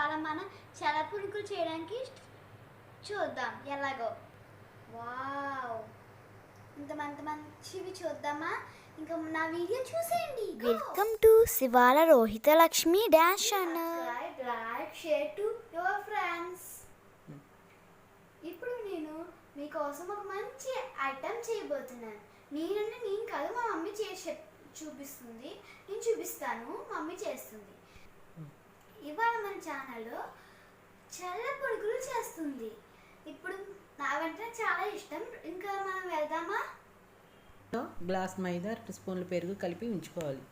ఇవాళ మనం చల పునుకులు చేయడానికి చూద్దాం. ఎలాగో? వావ్! ఇంత మంత మంచివి చూద్దామా? ఇంకా నా వీడియో చూసేయండి. Welcome to Shivala Rohitha Lakshmi dash channel subscribe like share to your friends ఇప్పుడు నేను మీకోసం ఒక మంచి ఐటమ్ చేయబోతున్నాను. నేనంటే నేను కాదు మా మమ్మీ చేసి చెప్- చూపిస్తుంది. నేను చూపిస్తాను. మమ్మీ చేస్తుంది. ఇవాళ మన ఛానల్లో చల్ల పొడుగులు చేస్తుంది. ఇప్పుడు నాకంటే చాలా ఇష్టం. ఇంకా మనం వెళ్దామా? గ్లాస్ మైదా రెండు స్పూన్లు పెరుగు కలిపి ఉంచుకోవాలి.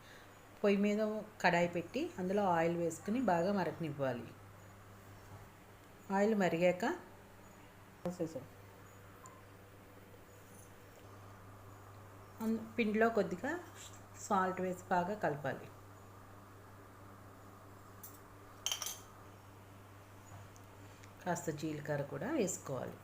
పొయ్యి మీద కడాయి పెట్టి అందులో ఆయిల్ వేసుకుని బాగా మరకనివ్వాలి ఆయిల్ మరిగాక పిండిలో కొద్దిగా సాల్ట్ వేసి బాగా కలపాలి. కాస్త జీలకర్ర కూడా వేసుకోవాలి.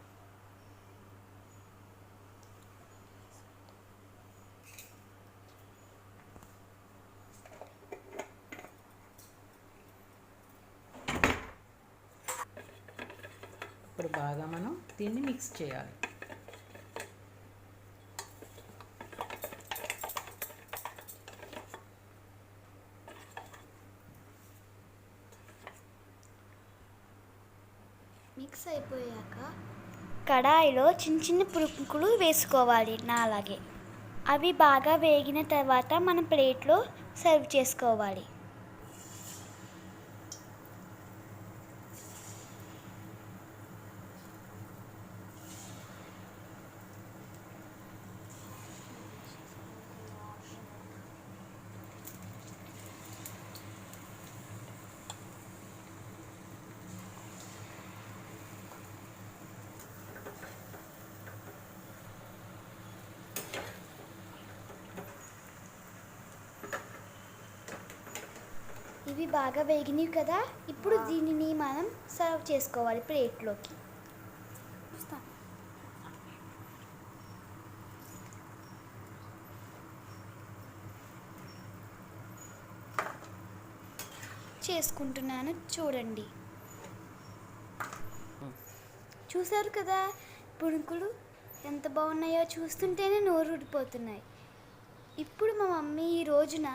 ఇప్పుడు బాగా మనం దీన్ని మిక్స్ చేయాలి. మిక్స్ అయిపోయాక కడాయిలో చిన్న చిన్న పురుకులు వేసుకోవాలి నా అలాగే. అవి బాగా వేగిన తర్వాత మనం ప్లేట్లో సర్వ్ చేసుకోవాలి. ఇవి బాగా వేగినవి కదా? ఇప్పుడు దీనిని మనం సర్వ్ చేసుకోవాలి ప్లేట్లోకి. చేసుకుంటున్నాను చూడండి. చూసారు కదా? పుణుకులు ఎంత బాగున్నాయో చూస్తుంటేనే నోరు ఊడిపోతున్నాయి. ఇప్పుడు మా మమ్మీ ఈ రోజున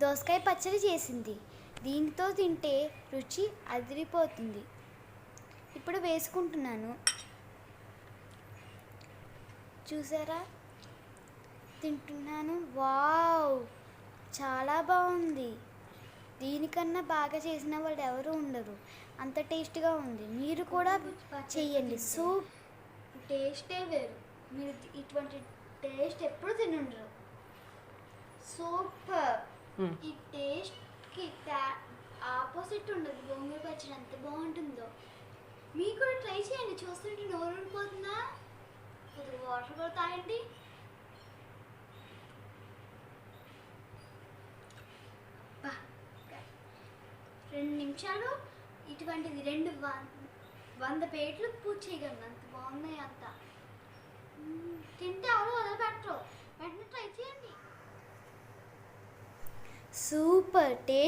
దోసకాయ పచ్చడి చేసింది. దీంతో తింటే రుచి అదిరిపోతుంది. ఇప్పుడు వేసుకుంటున్నాను. చూసారా? తింటున్నాను. వావ్! చాలా బాగుంది. దీనికన్నా బాగా చేసిన వాళ్ళు ఎవరు ఉండరు. అంత టేస్ట్గా ఉంది. మీరు కూడా చెయ్యండి. సూప్ టేస్టే వేరు. మీరు ఇటువంటి టేస్ట్ ఎప్పుడు తినుండరు. సూపర్! Hmm. ఈ టేస్ట్కి ఆపోజిట్ ఉండదు. గోంగూర పచ్చడి ఎంత బాగుంటుందో. మీకు కూడా ట్రై చేయండి. చూస్తుంటే నోరు ఊడిపోతుందా? కొద్దిగా వాటర్ కూడా తాగండి. రెండు నిమిషాలు. ఇటువంటిది రెండు వం- వంద పేట్లు పూజ చేయగలను. అంత బాగున్నాయి అంతా. super taste